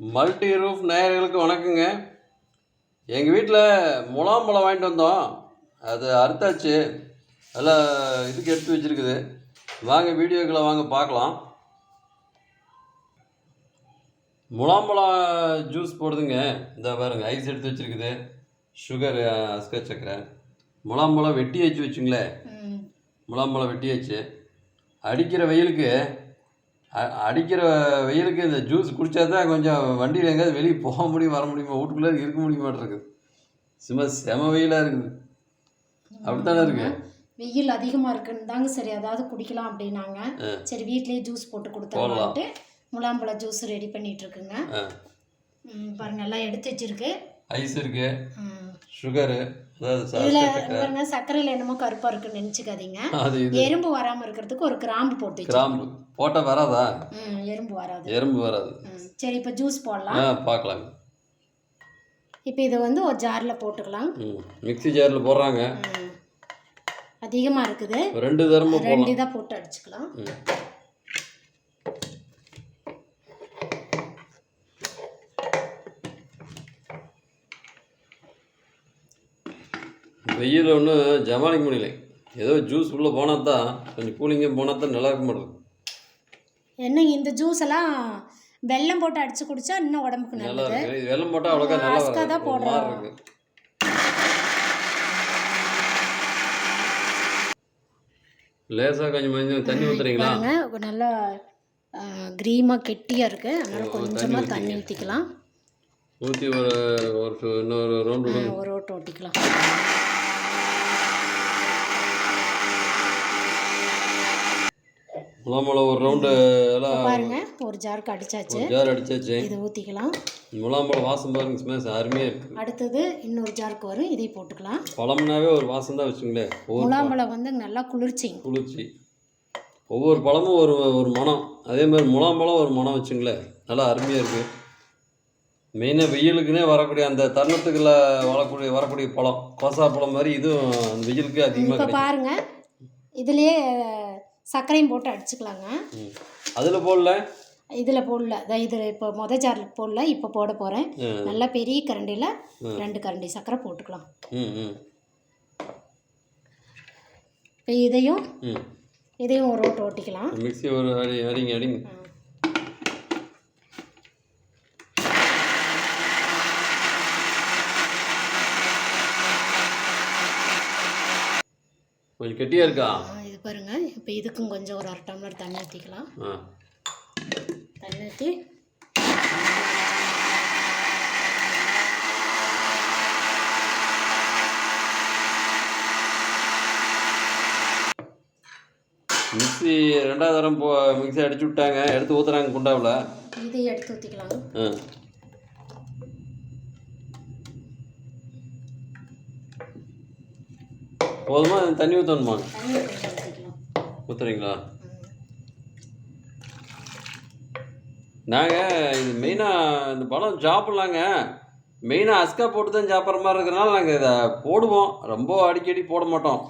Multi roof நேயர்களுக்கு வணக்கங்க. எங்கள் வீட்டில் முலாம்பழம் வாங்கிட்டு வந்தோம். அது அறுத்தாச்சு. எல்லாம் இதுக்கு எடுத்து வச்சுருக்குது. வாங்க வீடியோக்களை வாங்க பார்க்கலாம். முலாம்பழம் ஜூஸ் போடுதுங்க. இந்த பாருங்க ஐஸ் எடுத்து வச்சுருக்குது. சுகர் அஸ்கர் சக்கரை. முலாம்பழம் வெட்டி வச்சு வச்சுங்களேன். முலாம்பழம் வெட்டியாச்சு அடிக்கிற வெயிலுக்கு அடிக்கிற வெயிலுக்கு இந்த ஜூஸ் குடித்தா தான் கொஞ்சம் வண்டியில் எங்கேயாவது வெளியே போக முடியும் வர முடியுமா? வீட்டுக்குள்ளே இருக்க முடிய மாட்டேங்குது சும்மா செம வெயிலாக இருக்குது. அப்படித்தானே இருக்கு? வெயில் அதிகமாக இருக்குன்னு தாங்க சரி அதாவது குடிக்கலாம் அப்படின்னாங்க. சரி வீட்லயே ஜூஸ் போட்டு கொடுத்தாங்கன்ட்டு முலாம்பழ ஜூஸ் ரெடி பண்ணிட்டு இருக்குங்க. பாருங்க எல்லாம் எடுத்து வச்சிருக்கு. ஐஸ் இருக்கு. சுகரு அதாவது சர்க்கரையில் என்னமோ கருப்பா இருக்குன்னு நினச்சிக்காதீங்க. எறும்பு வராம இருக்கிறதுக்கு ஒரு கிராம்பு போட்டு கிராம்பு. போட்டால் வராதா? எறும்பு வராது. எறும்பு வராது. சரி இப்போ ஜூஸ் போடலாம். பார்க்கலாங்க இப்போ இதை வந்து ஒரு ஜாரில் போட்டுக்கலாம். ம் மிக்ஸி ஜாரில் போடுறாங்க. அதிகமா இருக்குது. ரெண்டு தரமும் ரெண்டு இதாக போட்டு அடிச்சுக்கலாம். வெயில் ஒன்றும் ஜமாளிக்க முடியல. ஏதோ ஜூஸ் உள்ளே போனால் தான் கொஞ்சம் கூலிங்காக போனால் தான் நல்லா இருக்க. மாட்டேங்குது என்னங்க இந்த ஜூஸ் எல்லாம் வெல்லம் போட்டு அடிச்சு குடிச்சா இன்னும் உடம்புக்கு நல்லா நல்லது? இருக்கு. வெள்ளம் போட்டால் அவ்வளோக்கா நல்லா தான் ஒரு மாதிரி போடுறோம். இருக்கு. லேசாக கொஞ்சம் கொஞ்சம் தண்ணி ஊற்றுறீங்களா பாருங்க ஒரு நல்லா க்ரீமாக கெட்டியாக இருக்கு. அதனால கொஞ்சமாக. தண்ணி ஊற்றிக்கலாம் ஊற்றி ஒரு ஒரு இன்னொரு ரவுண்டு ஒரு ஓட்டு ஓட்டிக்கலாம் முலாம்பழம் ஒரு ரவுண்டு எல்லாம் பாருங்க ஒரு ஜாருக்கு அடிச்சாச்சு ஜார் அடிச்சாச்சு. இதை ஊற்றிக்கலாம் முலாம்பழம் வாசம் பாருங்க ஸ்மேஸ் அருமையாக இருக்குது அடுத்தது இன்னொரு ஜாருக்கு வரும் இதை போட்டுக்கலாம். பழம்னாவே ஒரு வாசம் தான் வச்சுங்களேன் முலாம்பழம் வந்து நல்லா குளிர்ச்சிங்க குளிர்ச்சி. ஒவ்வொரு பழமும் ஒரு ஒரு மனம் அதே மாதிரி முலாம்பழம் ஒரு மனம் வச்சுங்களேன் நல்லா அருமையாக இருக்குது மெயினாக வெயிலுக்குன்னே வரக்கூடிய அந்த தருணத்துக்குள்ள வரக்கூடிய வரக்கூடிய பழம் கோசா பழம் மாதிரி இதுவும் அந்த வெயிலுக்கு அதிகமாக இப்போ பாருங்க. இதுலயே சர்க்கரையும் போட்டு அடிச்சுக்கலாங்க. அதில் போடல? இதில் போடல. அதான் இதில் இப்போ மொத ஜாரில் போடல இப்போ போட போகிறேன். நல்லா பெரிய கரண்டியில் ரெண்டு கரண்டி சர்க்கரை போட்டுக்கலாம். இப்போ இதையும் இதையும் ஒரு ஓட்டு ஓட்டிக்கலாம். மிக்ஸி ஒரு அடி அடிங்க அடிங்க. கொஞ்சம் கெட்டியாக இருக்கா? இது பாருங்க. இப்போ இதுக்கும் கொஞ்சம் ஒரு அரை டம்ளர் தண்ணி ஊற்றிக்கலாம் தண்ணி ஊற்றி மிக்ஸி ரெண்டாவது தரம் போ மிக்ஸி அடிச்சு விட்டாங்க. எடுத்து ஊற்றுறாங்க குண்டாவில். இதை எடுத்து ஊற்றிக்கலாம் ஆ. போதுமா? தண்ணி ஊற்றணுமா ஊற்றுறீங்களா நாங்கள் இது மெயினாக இந்த பழம் சாப்பிட்லாங்க. மெயினாக அஸ்கா போட்டு தான் சாப்பிட்ற மாதிரி இருக்கிறனால நாங்கள் இதை போடுவோம். ரொம்ப அடிக்கடி போட மாட்டோம்.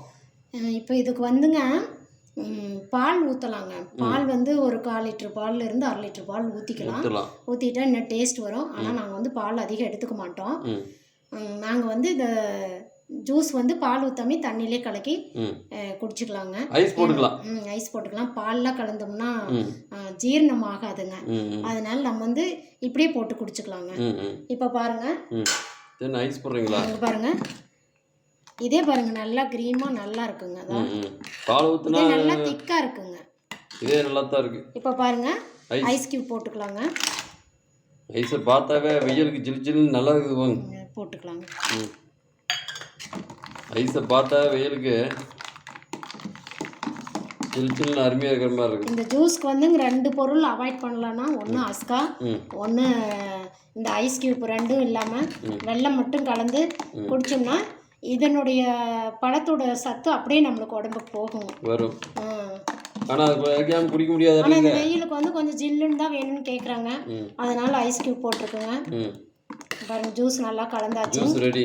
இப்போ இதுக்கு வந்துங்க பால் ஊற்றலாங்க பால் வந்து ஒரு கால் லிட்டர் பால்ல இருந்து அரை லிட்டர் பால் ஊற்றிக்கலாம் ஊற்றிட்டா இன்னும் டேஸ்ட் வரும். ஆனால் நாங்கள் வந்து பால் அதிகம் எடுத்துக்க மாட்டோம். நாங்கள் வந்து இந்த ஜூஸ் வந்து பால் ஊற்றாமே தண்ணியிலே கலக்கி குடிச்சுக்கலாங்க. ஐஸ் போட்டுக்கலாம். ம் ஐஸ் போட்டுக்கலாம். பால்லாம் கலந்தோம்னா ஜீரணம் ஆகாதுங்க. அதனால நம்ம வந்து இப்படியே போட்டு குடிச்சுக்கலாங்க. இப்போ பாருங்க. ஐஸ் போடுறீங்களா? பாருங்க. இதே பாருங்க நல்லா க்ரீமாக நல்லா இருக்குங்க பால் இதே நல்லா திக்காக இருக்குங்க. இதே நல்லா தான் இருக்குது இப்போ பாருங்க. ஐஸ். கியூப் போட்டுக்கலாங்க. ஐஸை பார்த்தாவே வெயிலுக்கு ஜில் ஜில்னு நல்லா இருக்குது வாங்க இங்க போட்டுக்கலாங்க ஐஸை பார்த்தா வெயிலுக்கு ஜில் ஜில்னு அருமையாக இருக்கிற மாதிரி இருக்குது இந்த ஜூஸ்க்கு வந்து இங்க ரெண்டு பொருள் அவாய்ட் பண்ணலான்னா ஒன்று அஸ்கா ஒன்று இந்த ஐஸ் கியூப் ரெண்டும் இல்லாமல் வெல்லம் மட்டும் கலந்து குடிச்சோம்னா இதனுடைய பழத்தோட சத்து அப்படியே நம்மளுக்கு உடம்புக்கு போகும். வரும். ஆனால் அது குடிக்க முடியாது ஆனால் இந்த வெயிலுக்கு வந்து கொஞ்சம் ஜில்லுன்னு தான் வேணும்னு கேட்குறாங்க அதனால ஐஸ் கியூப் போட்டிருக்குங்க. பாருங்க ஜூஸ் நல்லா கலந்தாச்சு. ஜூஸ் ரெடி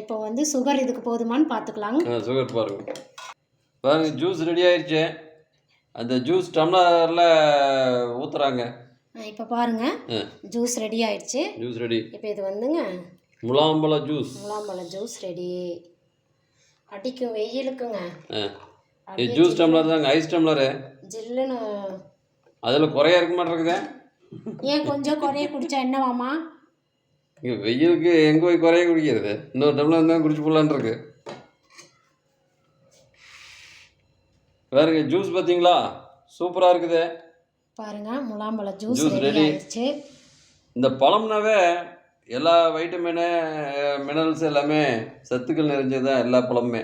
இப்போ வந்து சுகர் இதுக்கு போதுமான்னு பார்த்துக்கலாங்க சுகர் பாருங்க. பாருங்க ஜூஸ் ரெடி ஆயிடுச்சு அந்த ஜூஸ் டம்ளரில் ஊற்றுறாங்க இப்போ பாருங்க. ஜூஸ் ரெடி ஆயிடுச்சு ஜூஸ் ரெடி இப்போ இது வந்துங்க. முலாம்பழ ஜூஸ் முலாம்பழம் ஜூஸ் ரெடி அடிக்கும் வெயிலுக்குங்க. ஜூஸ் டம்ளர் தாங்க ஐஸ் டம்ளரு ஜில்லுன்னு. அதில் குறையா இருக்க மாட்டேங்குதே. ஏன் கொஞ்சம் குறைய குடிச்சா என்னவாமா இங்கே வெயிலுக்கு எங்கே போய் குறைய குடிக்கிறது? இன்னொரு டம்ளர் தான் குடிச்சு போடலான்னு இருக்கு. வேறுங்க ஜூஸ் பார்த்தீங்களா? சூப்பராக இருக்குது. பாருங்க முலாம்பழம் ஜூஸ் Juice ரெடி இந்த பழம்னாவே எல்லா வைட்டமினு மினரல்ஸ் எல்லாமே சத்துக்கள் நிறைஞ்சதுதான் எல்லா பழமுமே.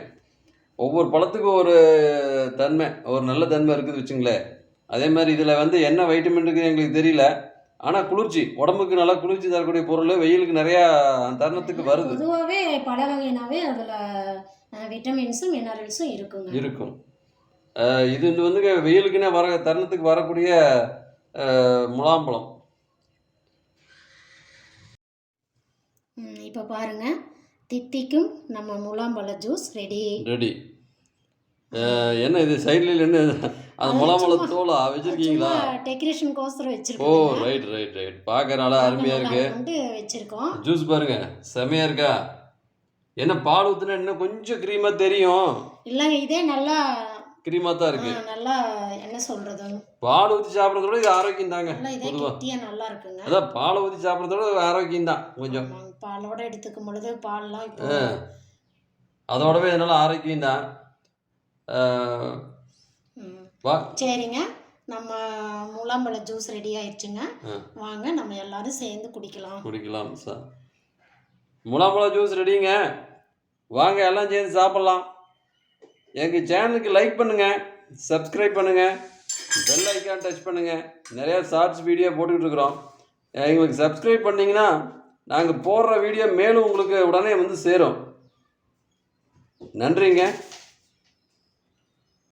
ஒவ்வொரு பழத்துக்கும் ஒரு தன்மை ஒரு நல்ல தன்மை இருக்குது வச்சுங்களேன். அதே மாதிரி இதில் வந்து என்ன வைட்டமின் இருக்குது எங்களுக்கு தெரியல. ஆனால் குளிர்ச்சி. உடம்புக்கு நல்லா குளிர்ச்சி தரக்கூடிய பொருள் வெயிலுக்கு நிறையா தருணத்துக்கு வருது. பொதுவாகவே பழ வகைனாவே அதில் விட்டமின்ஸும் மினரல்ஸும் இருக்கும். அஹ் இது வந்து வந்துங்க வெயிலுக்குன்னே வர தருணத்துக்கு வரக்கூடிய முலாம்பழம். இப்போ பாருங்க. தித்திக்கும் நம்ம முலாம்பழ ஜூஸ் ரெடி ரெடி என்ன இது சைடில் என்ன அந்த முலாம்பழ தோலா வச்சிருக்கீங்களா? டெக்கரேஷன் கோசரம் ஓ வச்சிருக்கோம் ரைட் ரைட் ரைட் பார்க்க நல்லா அருமையாக இருக்கு. வந்து வச்சிருக்கோம். ஜூஸ் பாருங்க செமையா இருக்கா? என்ன பால் ஊத்துனா இன்னும் கொஞ்சம் க்ரீமா தெரியும்? இல்லைங்க இதே நல்லா க்ரீமா தான் இருக்கு. நல்லா என்ன சொல்றது? பால் ஊற்றி சாப்பிட்றத விட இது ஆரோக்கியம் தாங்க நல்லா இருக்குங்க. அதான் பாலை ஊற்றி சாப்பிட்றத விட ஆரோக்கியம் தான் கொஞ்சம். பாலோட எடுத்துக்கும் பொழுது பால்லாம். அதோடவே இதனால ஆரோக்கியம் தான். வா. சரிங்க. நம்ம முலாம்பழ ஜூஸ் ரெடி ஆயிடுச்சுங்க. வாங்க நம்ம எல்லாரும் சேர்ந்து குடிக்கலாம். குடிக்கலாம் சார் முலாம்பழம் ஜூஸ் ரெடிங்க வாங்க எல்லாம் சேர்ந்து சாப்பிட்லாம். எங்கள் சேனலுக்கு லைக் பண்ணுங்கள் சப்ஸ்கிரைப் பண்ணுங்கள் பெல் ஐக்கான் டச் பண்ணுங்கள் நிறையா ஷார்ட்ஸ் வீடியோ போட்டுக்கிட்டு இருக்கிறோம். எங்களுக்கு சப்ஸ்கிரைப் பண்ணிங்கன்னா நாங்கள் போடுற வீடியோ மேலும் உங்களுக்கு உடனே வந்து சேரும். நன்றிங்க.